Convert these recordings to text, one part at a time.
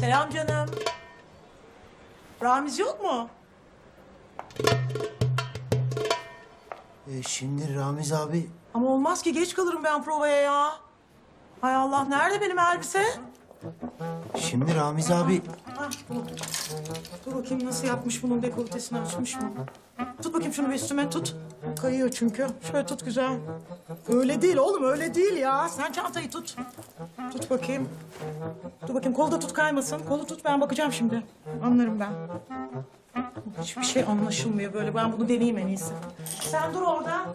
Selam canım. Ramiz yok mu? E, şimdi Ramiz abi Ama olmaz ki geç kalırım ben provaya ya. Hay Allah nerede benim elbise? şimdi Ramiz abi bu. Dur bakayım nasıl yapmış bunun dekoltesini açmış mı? Tut bakayım şunu bir üstüme tut. Kayıyor çünkü. Şöyle tut güzel. Öyle değil oğlum öyle değil ya. Sen çantayı tut. Tut bakayım. Dur bakayım kolu da tut kaymasın. Kolu tut ben bakacağım şimdi. Anlarım ben. Hiçbir şey anlaşılmıyor böyle. Ben bunu deneyeyim en iyisi. Sen dur orada.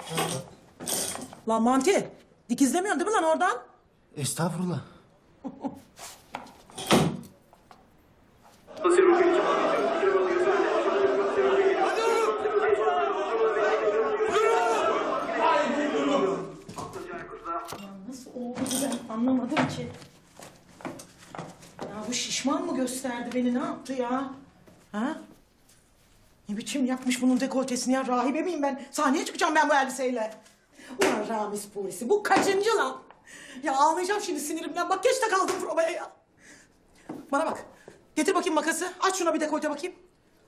Lan Manti. Dikizlemiyorsun değil mi lan oradan? estağfurullah. Nasıl oldu bu ben anlamadım ki. Ya bu şişman mı gösterdi beni ne yaptı ya? Ha? Ne biçim yapmış bunun dekoltesini ya? Rahibe miyim ben? Sahneye çıkacağım ben bu elbiseyle. Ulan Ramiz polisi bu kaçıncı lan? Ya ağlayacağım şimdi sinirimden. Bak geç de kaldım provaya ya. Bana bak. Getir bakayım makası. Aç şuna bir dekolte bakayım.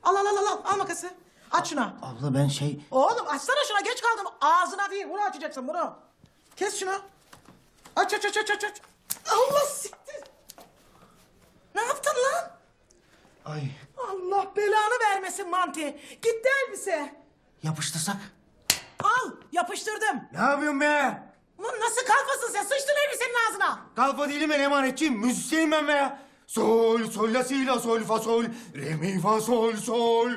Al al al al al. Al makası. Aç şuna. Abla ben şey Oğlum açsana şuna geç kaldım. Ağzına değil bunu açacaksın bunu. Kes şunu. Aç aç aç aç aç. Allah siktir. Ne yaptın lan? ay Allah belanı vermesin Manti. Gitti elbise. yapıştırsak. Al yapıştırdım. Ne yapıyorsun be? Ulan nasıl kalfasın sen sıçtın elbisenin ağzına. Kalfa değilim ben emanetçiyim. Müzisyenim ben be. Sol, sol, la, si, la, sol, fa, sol. Re, mi, fa, sol, sol.